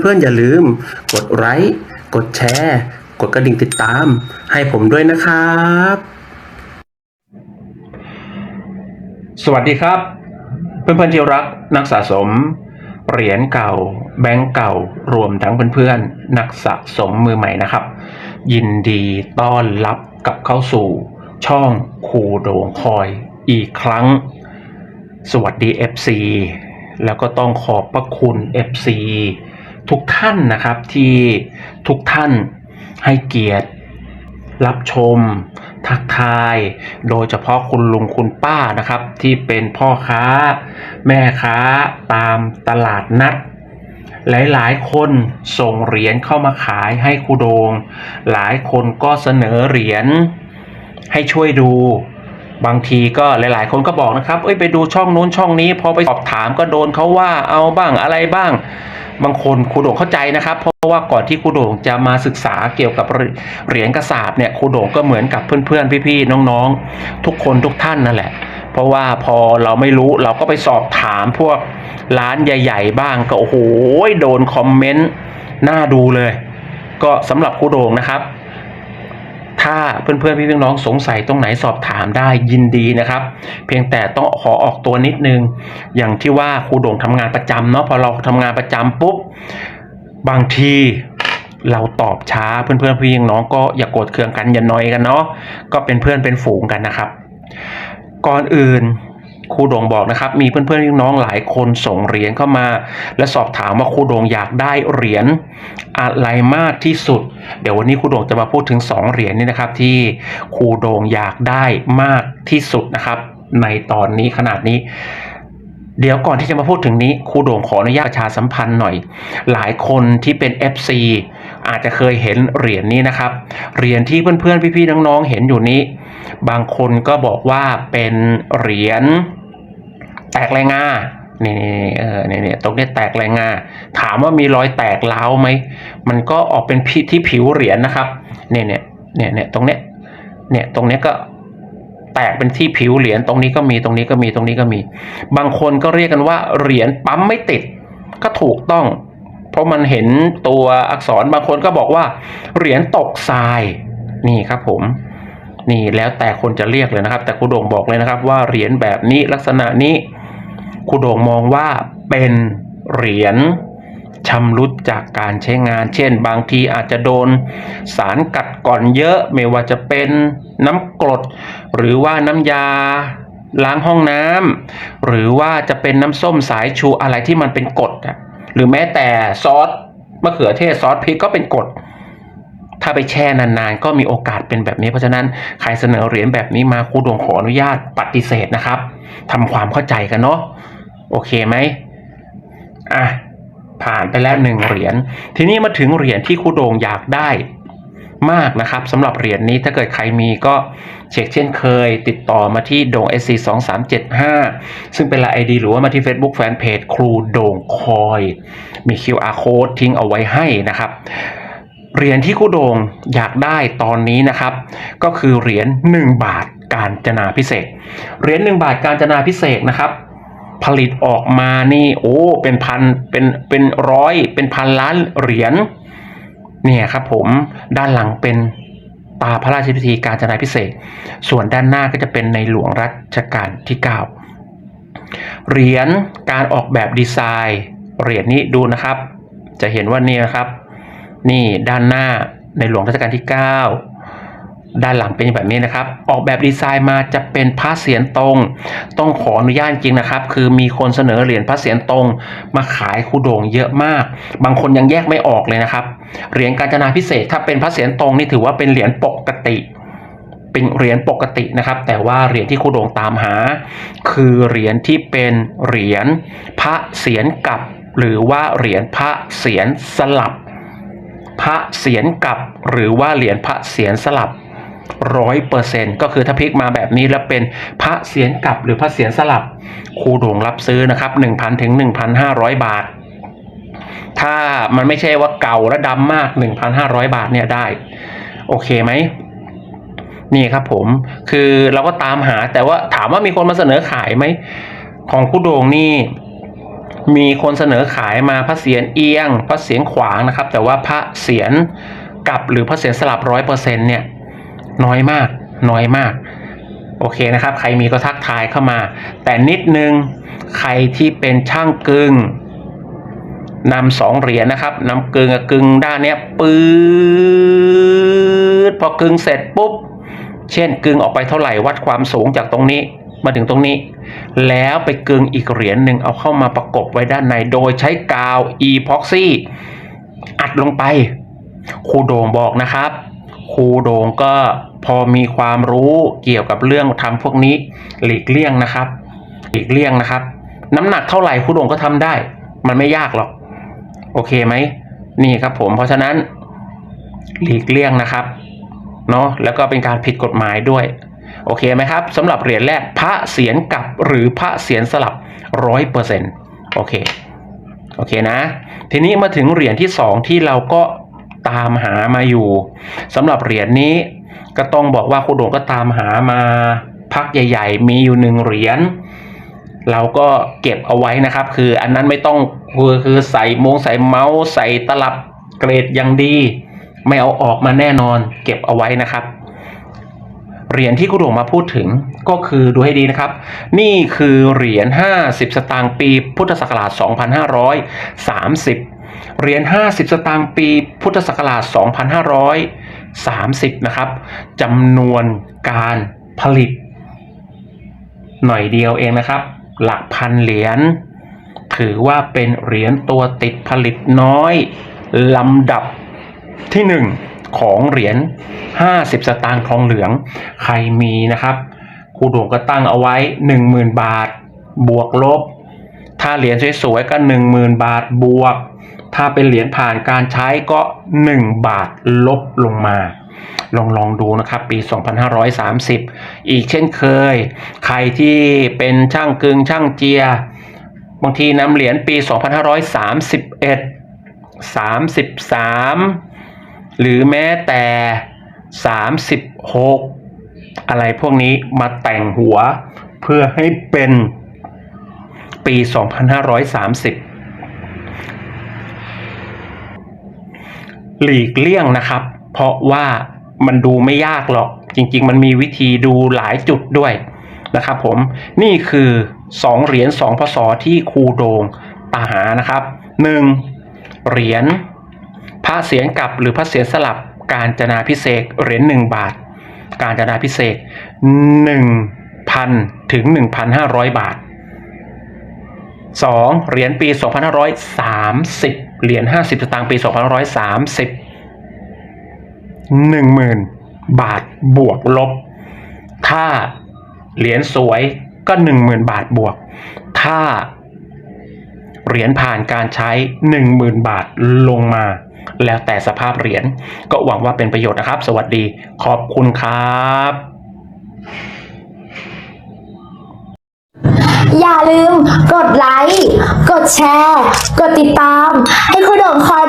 เพื่อนๆ อย่าลืม กดไลค์กดแชร์ กดกระดิ่งติดตาม ให้ผมด้วยนะครับ สวัสดีครับ เพื่อนๆที่รักนักสะสม เหรียญเก่า แบงก์เก่ารวมทั้งเพื่อนๆ นักสะสมมือใหม่นะครับ ยินดีต้อนรับกลับเข้าสู่ช่องคูโดงคอยอีกครั้ง สวัสดี FC แล้วก็ต้องขอบพระคุณ FC ทุกท่านนะครับที่ทุกท่านให้เกียรติ รับชม ทักทาย โดยเฉพาะคุณลุงคุณป้านะครับ ที่เป็นพ่อค้า แม่ค้าตามตลาดนัด หลายๆ คนส่งเหรียญเข้ามาขายให้ครูโดง หลายคนก็เสนอเหรียญให้ช่วยดู บางทีก็หลาย ๆ คนก็บอกนะครับ เอ้ยไปดูช่องนู้นช่องนี้ พอไปสอบถามก็โดนเขาว่าเอาบ้างอะไรบ้าง บางคนครูโด่งเข้าใจนะครับ เพราะว่าก่อนที่ครูโด่งจะมาศึกษาเกี่ยวกับเหรียญกระสาบเนี่ยครูโด่งก็เหมือนกับเพื่อนๆพี่ๆน้องๆ ทุกคนทุกท่านนั่นแหละ เพราะว่าพอเราไม่รู้เราก็ไปสอบถามพวกร้านใหญ่ ๆ บ้างก็โอ้โหโดนคอมเมนต์น่าดูเลย ก็สำหรับครูโด่งนะครับ ถ้าเพื่อนๆพี่น้องๆสงสัยตรงไหนสอบถามได้ยินดีนะครับ เพียงแต่ต้องขอออกตัวนิดนึง อย่างที่ว่าครูโด่งทำงานประจำเนาะพอเราทำงานประจำปุ๊บบางทีเราตอบช้าเพื่อนเพื่อนพี่น้องก็อย่าโกรธเคืองกันอย่าน้อยกันเนาะก็เป็นเพื่อนเป็นฝูงกันนะครับ ก่อนอื่น ครูโดงบอกนะครับ มีเพื่อนๆพี่น้องหลายคนส่งเหรียญเข้ามา และสอบถามว่าครูโดงอยากได้เหรียญอะไรมากที่สุด เดี๋ยววันนี้ครูโดงจะมาพูดถึง 2 เหรียญนี่นะครับ ที่ครูโดงอยากได้มากที่สุดนะครับ ในตอนนี้ขนาดนี้เดี๋ยวก่อนที่จะมาพูดถึงนี้ครูโด่งขออนุญาตประชาสัมพันธ์หน่อย หลายคนที่เป็น FC อาจจะเคยเห็นเหรียญนี้นะครับ เหรียญที่เพื่อนๆพี่ๆน้องๆเห็นอยู่นี้ บางคนก็บอกว่าเป็นเหรียญแตกแรงงานี่ๆเออเนี่ยๆตรงนี้แตกแรงงาถามว่ามีรอยแตกร้าไหมมันก็ออกเป็นพิที่ผิวเหรียญนะครับเนี่ยเนี่ยเนี่ยเนี่ยตรงเนี้ยเนี่ยตรงเนี้ยก็แตกเป็นที่ผิวเหรียญตรงนี้ก็มีตรงนี้ก็มีตรงนี้ก็มี บางคนก็เรียกกันว่าเหรียญปั๊มไม่ติดก็ถูกต้อง เพราะมันเห็นตัวอักษรบางคนก็บอกว่า เหรียญตกทรายนี่ครับผมนี่แล้วแต่คนจะเรียกเลยนะครับ แต่ครูโด่งบอกเลยนะครับ ว่าเหรียญแบบนี้ลักษณะนี้ครูโด่งมองว่าเป็นเหรียญชำรุดจากการใช้งาน เช่น บางทีอาจจะโดนสารกัดก่อนเยอะ ไม่ว่าจะเป็นน้ำกรด หรือว่าน้ำยาล้างห้องน้ำหรือว่าจะเป็นน้ำส้มสายชูอะไรที่มันเป็นกรดอะ หรือแม้แต่ซอสมะเขือเทศซอสพริกก็เป็นกรดถ้าไปแช่นานๆ ก็มีโอกาสเป็นแบบนี้ เพราะฉะนั้นใครเสนอเหรียญแบบนี้มาครูดวงขออนุญาตปฏิเสธนะครับทำความเข้าใจกันเนาะโอเคไหมอะผ่านไปแล้วหนึ่งเหรียญทีนี้มาถึงเหรียญที่ครูโดงอยากได้ มากนะครับสำหรับเหรียญนี้ถ้าเกิดใครมีก็เช็คเช่นเคย ติดต่อมาที่โด่ง SC 2 3 7 5 ซึ่งเป็นไลน์ ID หรือว่ามาที่ Facebook Fanpage ครูโด่งคอย มี QR code ทิ้งเอาไว้ให้นะครับเหรียญที่ครูโดงอยากได้ตอนนี้นะครับ ก็คือเหรียญ1บาทการจนาพิเศษเหรียญ1บาทการจนาพิเศษนะครับผลิตออกมานี่โอ้เป็นพันเป็นเป็นร้อยเป็นพันล้านเหรียญ เนี่ยครับผมด้านหลังเป็นตาพระราชพิธีการจนาพิเศษ ส่วนด้านหน้าก็จะเป็นในหลวงรัชกาลที่ 9 เหรียญการออกแบบดีไซน์เหรียญนี้ดูนะครับ จะเห็นว่านี่นะครับ นี่ด้านหน้าในหลวงรัชกาลที่ 9 ด้านหลังเป็นแบบนี้นะครับ ออกแบบดีไซน์มาจะเป็นพระเศียรตรง ต้องขออนุญาตจริงนะครับ คือมีคนเสนอเหรียญพระเศียรตรง มาขายคูโด่งเยอะมาก บางคนยังแยกไม่ออกเลยนะครับ เหรียญกาญจนาพิเศษถ้าเป็นพระเศียรตรงนี่ถือว่าเป็นเหรียญปกติ เป็นเหรียญปกตินะครับ แต่ว่าเหรียญที่คูโด่งตามหา คือเหรียญที่เป็นเหรียญพระเศียรกับ หรือว่าเหรียญพระเศียรสลับ พระเศียรกับ หรือว่าเหรียญพระเศียรสลับ ร้อยเปอร์เซ็นก็คือถ้าพลิกมาแบบนี้แล้วเป็นพระเศียรกลับหรือพระเศียรสลับครูโด่งรับซื้อนะครับหนึ่งพันถึงหนึ่งพันห้าร้อยบาท ถ้ามันไม่ใช่ว่าเก่าและดำมาก1,500บาทเนี่ยได้ โอเคไหมนี่ครับผมคือเราก็ตามหาแต่ว่าถามว่ามีคนมาเสนอขายไหมของคู่โดงนี่มีคนเสนอขายมาพระเศียรเอียง พระเศียรขวางนะครับ แต่ว่าพระเศียรกลับหรือพระเศียรสลับร้อยเปอร์เซ็นเนี่ย น้อยมาก น้อยมาก โอเคนะครับ ใครมีก็ทักทายเข้ามา แต่นิดนึง ใครที่เป็นช่างกึ่งนำสองเหรียญนะครับนำกึ่งกับกึ่งด้านเนี้ยปื๊ดพอกึ่งเสร็จปุ๊บ เช่นกึ่งออกไปเท่าไหร่วัดความสูงจากตรงนี้มาถึงตรงนี้ แล้วไปกึ่งอีกเหรียญหนึ่งเอาเข้ามาประกบไว้ด้านใน โดยใช้กาว epoxy อัดลงไปครูโด่งบอกนะครับ ครูโดงก็พอมีความรู้เกี่ยวกับเรื่องทำพวกนี้หลีกเลี่ยงนะครับ หลีกเลี่ยงนะครับ น้ำหนักเท่าไหร่ครูโดงก็ทำได้ มันไม่ยากหรอก โอเคไหมนี่ครับผมเพราะฉะนั้น หลีกเลี่ยงนะครับเนาะแล้วก็เป็นการผิดกฎหมายด้วยโอเคไหมครับสำหรับเหรียญแรกพระเสียรกับหรือพระเสียรสลับร้อยเปอร์เซ็นต์โอเคโอเคนะ ทีนี้มาถึงเหรียญที่สองที่เราก็ ตามหามาอยู่สำหรับเหรียญนี้ก็ต้องบอกว่าครูโด่งก็ตามหามาพักใหญ่ ๆ มีอยู่หนึ่งเหรียญเราก็เก็บเอาไว้นะครับ คืออันนั้นไม่ต้องคือคือใส่มงใส่เมาส์ใส่ตลับเกรดย่างดี ไม่เอาออกมาแน่นอน เก็บเอาไว้นะครับเหรียญที่ครูโด่งมาพูดถึงก็คือดูให้ดีนะครับ นี่คือเหรียญ 50 สตางค์ปีพุทธศักราช 2530 เหรียญ 50 สตางค์ปีพุทธศักราช 2530 นะครับจำนวนการผลิต หน่อยเดียวเองนะครับ หลักพันเหรียญถือว่าเป็นเหรียญตัวติดผลิตน้อยลำดับที่หนึ่งของเหรียญ 50 สตางค์ทองเหลือง ใครมีนะครับครูโด่งก็ตั้งเอาไว้ 10,000 บาท บวกลบ ถ้าเหรียญสวยๆก็10,000 บาทบวก ถ้าเป็นเหรียญผ่านการใช้ก็ 1 บาทลบลงมา ลองลองดูนะครับ ปี 2530 อีกเช่นเคย ใครที่เป็นช่างกึงช่างเจีย บางทีนำเหรียญปี 2531 33 หรือแม้แต่ 36 อะไรพวกนี้มาแต่งหัวเพื่อให้เป็นปี 2530 หลีกเลี่ยงนะครับ เพราะว่ามันดูไม่ยากหรอก จริง ๆ มันมีวิธีดูหลายจุดด้วยนะครับผมนี่คือ 2 เหรียญ2พศที่ครูโดงตาหานะครับ 1. เหรียญพระเสียรกลับหรือพระเสียรสลับการจนาพิเศษเหรียญ1บาท การจนาพิเศษ 1,000 ถึง 1,500 บาท 2. เหรียญปี 2530 เหรียญ50 สตางค์ปี 2530 10,000 บาทบวกลบ ถ้าเหรียญสวยก็ 10,000 บาทบวก ถ้าเหรียญผ่านการใช้ 10,000 บาทลงมา แล้วแต่สภาพเหรียญก็หวังว่าเป็นประโยชน์นะครับ สวัสดีขอบคุณครับอย่าลืม กดไลค์ กดแชร์ กดติดตาม ให้คุณโด่งคอย